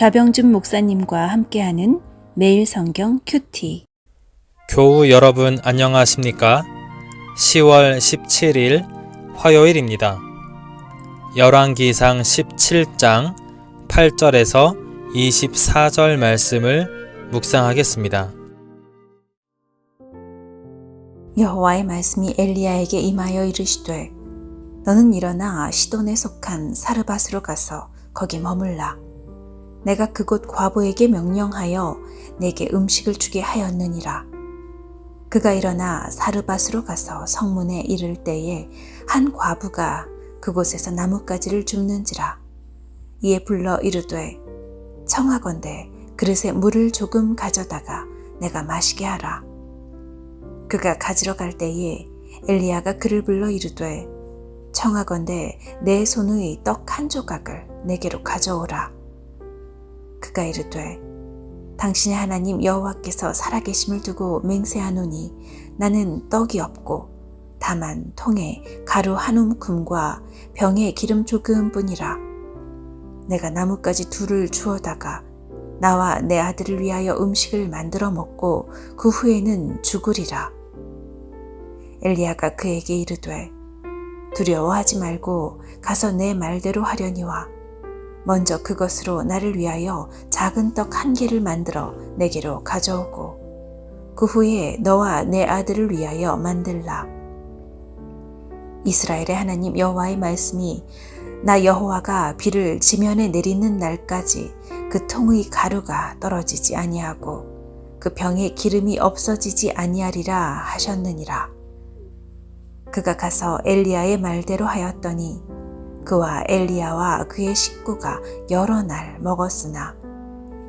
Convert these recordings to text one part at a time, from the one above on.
좌병준 목사님과 함께하는 매일 성경 큐티. 교우 여러분 안녕하십니까? 10월 17일 화요일입니다. 열왕기상 17장 8절에서 24절 말씀을 묵상하겠습니다. 여호와의 말씀이 엘리야에게 임하여 이르시되 너는 일어나 시돈에 속한 사르밧으로 가서 거기 머물라 내가 그곳 과부에게 명령하여 내게 음식을 주게 하였느니라. 그가 일어나 사르밧으로 가서 성문에 이를 때에 한 과부가 그곳에서 나뭇가지를 줍는지라. 이에 불러 이르되 청하건대 그릇에 물을 조금 가져다가 내가 마시게 하라. 그가 가지러 갈 때에 엘리야가 그를 불러 이르되 청하건대 내 손의 떡 한 조각을 내게로 가져오라. 그가 이르되 당신의 하나님 여호와께서 살아계심을 두고 맹세하노니 나는 떡이 없고 다만 통에 가루 한 움큼과 병에 기름 조금뿐이라. 내가 나뭇가지 둘을 주어다가 나와 내 아들을 위하여 음식을 만들어 먹고 그 후에는 죽으리라. 엘리야가 그에게 이르되 두려워하지 말고 가서 내 말대로 하려니와 먼저 그것으로 나를 위하여 작은 떡 한 개를 만들어 내게로 가져오고 그 후에 너와 내 아들을 위하여 만들라 이스라엘의 하나님 여호와의 말씀이 나 여호와가 비를 지면에 내리는 날까지 그 통의 가루가 떨어지지 아니하고 그 병에 기름이 없어지지 아니하리라 하셨느니라. 그가 가서 엘리야의 말대로 하였더니 그와 엘리야와 그의 식구가 여러 날 먹었으나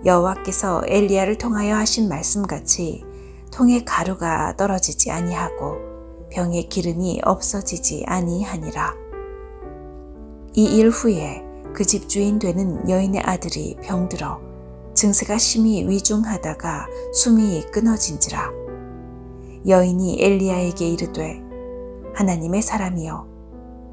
여호와께서 엘리야를 통하여 하신 말씀같이 통에 가루가 떨어지지 아니하고 병에 기름이 없어지지 아니하니라. 이 일 후에 그 집주인 되는 여인의 아들이 병들어 증세가 심히 위중하다가 숨이 끊어진지라. 여인이 엘리야에게 이르되 하나님의 사람이여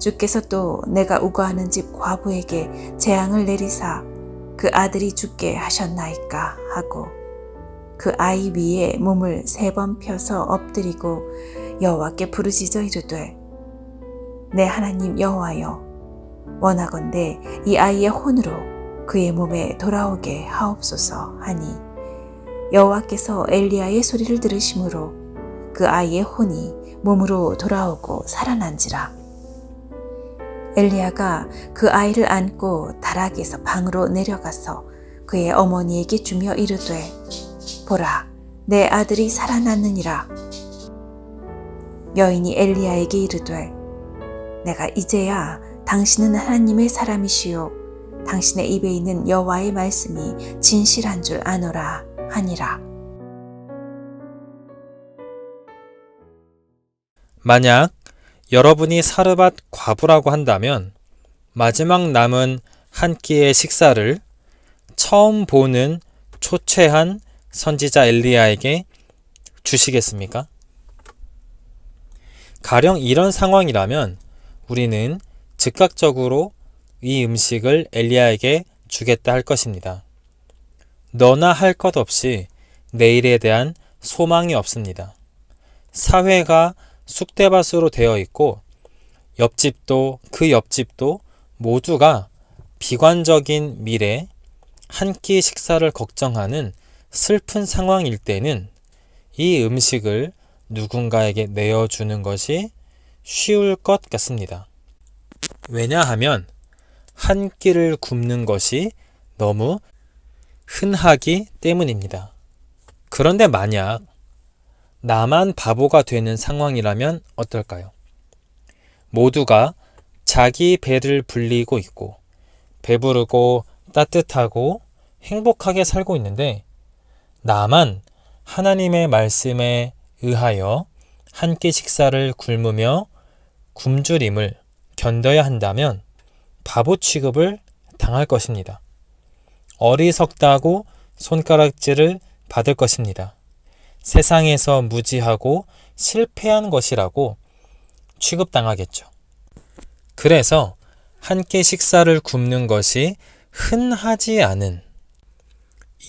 주께서 또 내가 우거하는 집 과부에게 재앙을 내리사 그 아들이 죽게 하셨나이까 하고 그 아이 위에 몸을 세 번 펴서 엎드리고 여호와께 부르짖어 이르되 내 하나님 여호와여 원하건대 이 아이의 혼으로 그의 몸에 돌아오게 하옵소서 하니 여호와께서 엘리야의 소리를 들으심으로 그 아이의 혼이 몸으로 돌아오고 살아난지라 엘리야가 그 아이를 안고 다락에서 방으로 내려가서 그의 어머니에게 주며 이르되 보라 내 아들이 살아났느니라. 여인이 엘리야에게 이르되 내가 이제야 당신은 하나님의 사람이시요. 당신의 입에 있는 여호와의 말씀이 진실한 줄 아노라 하니라. 만약 여러분이 사르밧 과부라고 한다면 마지막 남은 한 끼의 식사를 처음 보는 초췌한 선지자 엘리야에게 주시겠습니까? 가령 이런 상황이라면 우리는 즉각적으로 이 음식을 엘리야에게 주겠다 할 것입니다. 너나 할 것 없이 내일에 대한 소망이 없습니다. 사회가 쑥대밭으로 되어 있고 옆집도 그 옆집도 모두가 비관적인 미래 한 끼 식사를 걱정하는 슬픈 상황일 때는 이 음식을 누군가에게 내어주는 것이 쉬울 것 같습니다. 왜냐하면 한 끼를 굶는 것이 너무 흔하기 때문입니다. 그런데 만약 나만 바보가 되는 상황이라면 어떨까요? 모두가 자기 배를 불리고 있고 배부르고 따뜻하고 행복하게 살고 있는데 나만 하나님의 말씀에 의하여 한 끼 식사를 굶으며 굶주림을 견뎌야 한다면 바보 취급을 당할 것입니다. 어리석다고 손가락질을 받을 것입니다. 세상에서 무지하고 실패한 것이라고 취급당하겠죠. 그래서 한 끼 식사를 굶는 것이 흔하지 않은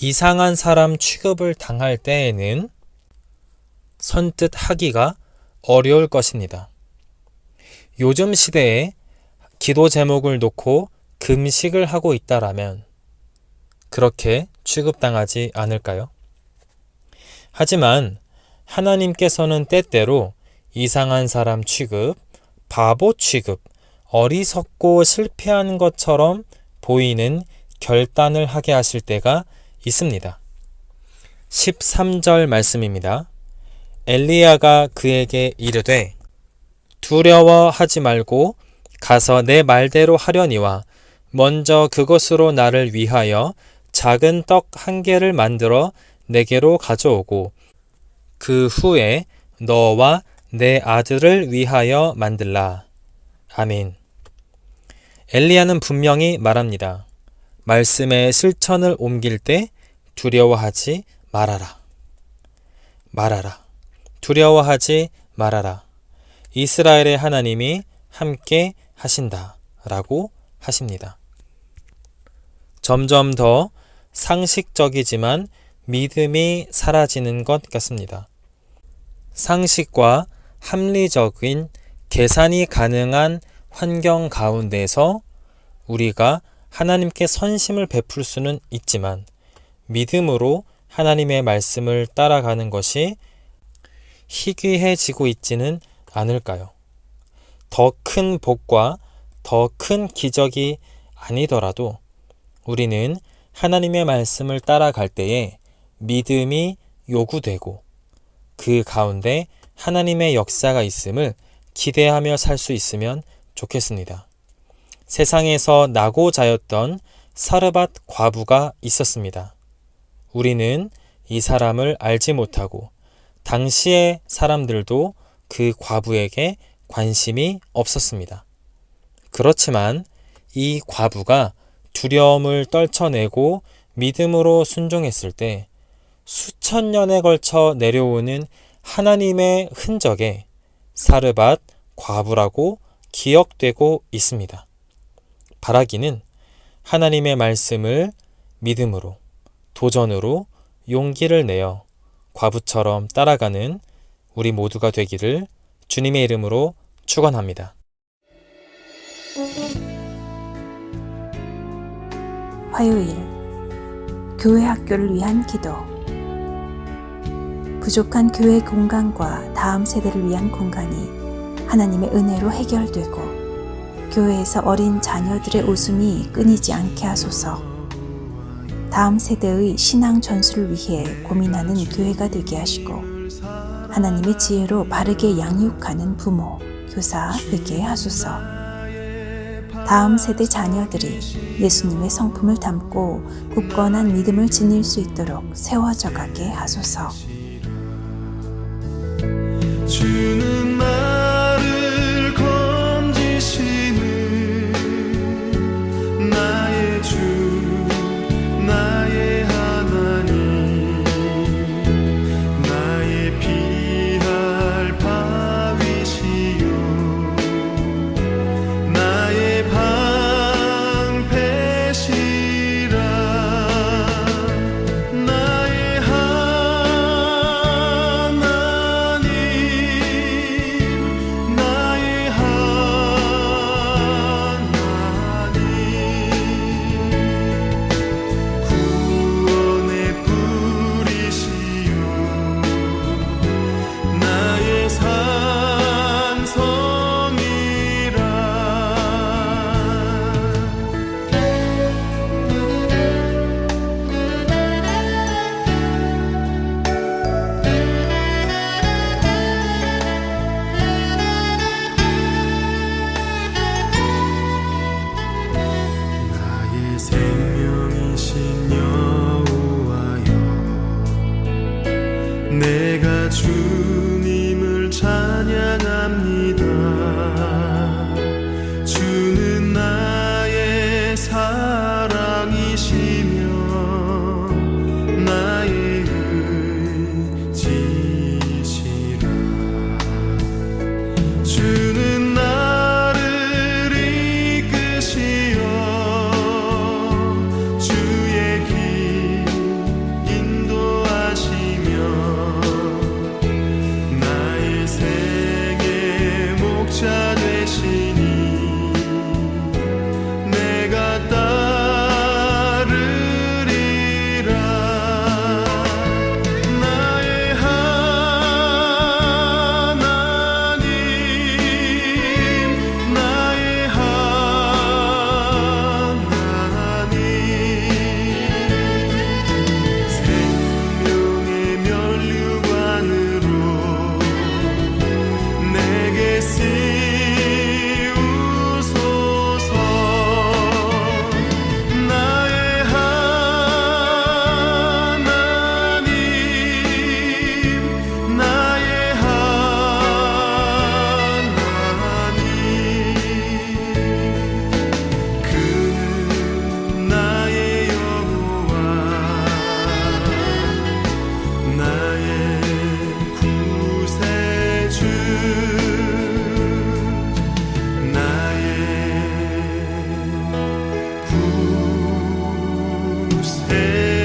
이상한 사람 취급을 당할 때에는 선뜻 하기가 어려울 것입니다. 요즘 시대에 기도 제목을 놓고 금식을 하고 있다라면 그렇게 취급당하지 않을까요? 하지만 하나님께서는 때때로 이상한 사람 취급, 바보 취급, 어리석고 실패한 것처럼 보이는 결단을 하게 하실 때가 있습니다. 13절 말씀입니다. 엘리야가 그에게 이르되 두려워하지 말고 가서 내 말대로 하려니와 먼저 그것으로 나를 위하여 작은 떡 한 개를 만들어 내게로 가져오고 그 후에 너와 내 아들을 위하여 만들라. 아멘. 엘리야는 분명히 말합니다. 말씀의 실천을 옮길 때 두려워하지 말아라. 말아라. 두려워하지 말아라. 이스라엘의 하나님이 함께 하신다. 라고 하십니다. 점점 더 상식적이지만 믿음이 사라지는 것 같습니다. 상식과 합리적인 계산이 가능한 환경 가운데서 우리가 하나님께 선심을 베풀 수는 있지만 믿음으로 하나님의 말씀을 따라가는 것이 희귀해지고 있지는 않을까요? 더 큰 복과 더 큰 기적이 아니더라도 우리는 하나님의 말씀을 따라갈 때에 믿음이 요구되고 그 가운데 하나님의 역사가 있음을 기대하며 살 수 있으면 좋겠습니다. 세상에서 나고 자였던 사르밧 과부가 있었습니다. 우리는 이 사람을 알지 못하고 당시의 사람들도 그 과부에게 관심이 없었습니다. 그렇지만 이 과부가 두려움을 떨쳐내고 믿음으로 순종했을 때 수천 년에 걸쳐 내려오는 하나님의 흔적에 사르밧 과부라고 기억되고 있습니다. 바라기는 하나님의 말씀을 믿음으로, 도전으로 용기를 내어 과부처럼 따라가는 우리 모두가 되기를 주님의 이름으로 축원합니다. 화요일 교회 학교를 위한 기도 부족한 교회 공간과 다음 세대를 위한 공간이 하나님의 은혜로 해결되고 교회에서 어린 자녀들의 웃음이 끊이지 않게 하소서 다음 세대의 신앙 전수를 위해 고민하는 교회가 되게 하시고 하나님의 지혜로 바르게 양육하는 부모, 교사 되게 하소서. 다음 세대 자녀들이 예수님의 성품을 담고 굳건한 믿음을 지닐 수 있도록 세워져 가게 하소서. 주 stay.